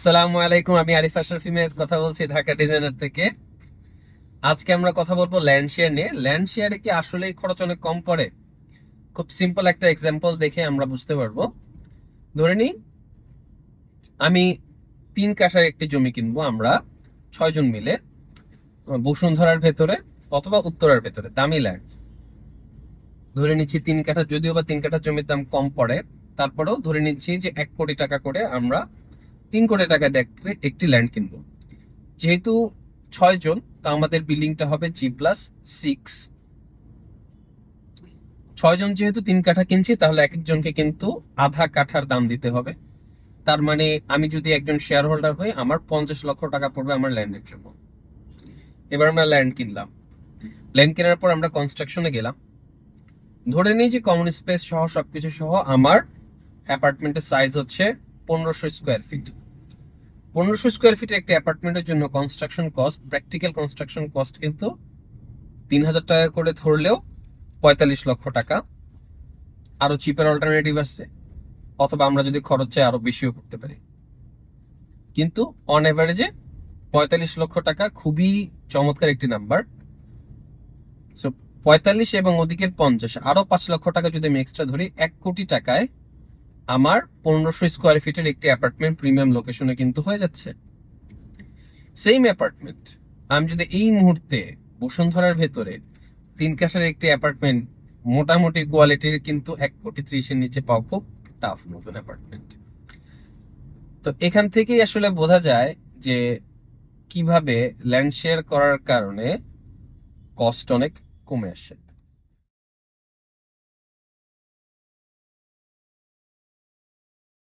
আসসালামু আলাইকুম, আমি আরিফ আশরাফি মেজ কথা বলছি ঢাকা ডিজাইনার থেকে। আজকে আমরা কথা বলব ল্যান্ড শেয়ার নিয়ে। ল্যান্ড শেয়ারে কি আসলেই খরচ অনেক কম পড়ে? খুব সিম্পল একটা এক্সাম্পল দেখে আমরা বুঝতে পারব। ধরে নিই, আমি তিন কাঠার একটি জমি কিনবো আমরা ছয়জন মিলে, বসুন্ধরার ভেতরে অথবা উত্তরার ভেতরে, দামি ল্যান্ড ধরে নিচ্ছি তিন কাঠা, যদিও বা তিন কাঠা জমির দাম কম পড়ে, তারপরেও ধরে নিচ্ছি যে এক কোটি টাকা করে আমরা তিন কোটি টাকা দিয়ে একটি ল্যান্ড কিনবো। যেহেতু ছয় জন, তো আমাদের বিল্ডিংটা হবে জি প্লাস সিক্স ছয় জন যেহেতু তিন কাঠা কিনছি, তাহলে এক একজনকে কিন্তু আধা কাঠার দাম দিতে হবে। তার মানে আমি যদি একজন শেয়ার হোল্ডার হই, আমার পঞ্চাশ লক্ষ টাকা পড়বে আমার ল্যান্ডের জন্য। এবার আমরা ল্যান্ড কিনলাম। ল্যান্ড কেনার পর আমরা কনস্ট্রাকশনে গেলাম। ধরে নিই যে কমন স্পেস সহ সবকিছু সহ আমার অ্যাপার্টমেন্টের সাইজ হচ্ছে পনেরোশো স্কোয়ার ফিট পনেরোশো স্কোয়ার ফিটের একটি অ্যাপার্টমেন্টের জন্য construction cost practical construction cost কিন্তু তিন হাজার টাকা করে ধরলেও পঁয়তাল্লিশ লক্ষ টাকা। আরও চিপের অল্টারনেটিভ আছে, অথবা আমরা যদি খরচ চাই আরও বেশিও করতে পারি। কিন্তু অন এভারেজে পঁয়তাল্লিশ লক্ষ টাকা খুবই চমৎকার একটি নাম্বার সো পঁয়তাল্লিশ এবং ওদিকের পঞ্চাশ, আরও পাঁচ লক্ষ টাকা যদি আমি এক্সট্রা ধরি, এক কোটি টাকায় আমার পনেরোশো স্কোয়ার ফিটের একটি অ্যাপার্টমেন্ট প্রিমিয়াম লোকেশনে কিন্তু হয়ে যাচ্ছে। সেম অ্যাপার্টমেন্ট আমি যদি এই মুহূর্তে বসুন্ধরার ভেতরে তিন কাঠার একটি অ্যাপার্টমেন্ট মোটামুটি কোয়ালিটির কিন্তু এক কোটি ত্রিশের নিচে পাওয়া খুব টাফ নতুন অ্যাপার্টমেন্ট তো এখান থেকেই আসলে বোঝা যায় যে কীভাবে ল্যান্ড শেয়ার করার কারণে কস্ট অনেক কমে আসে।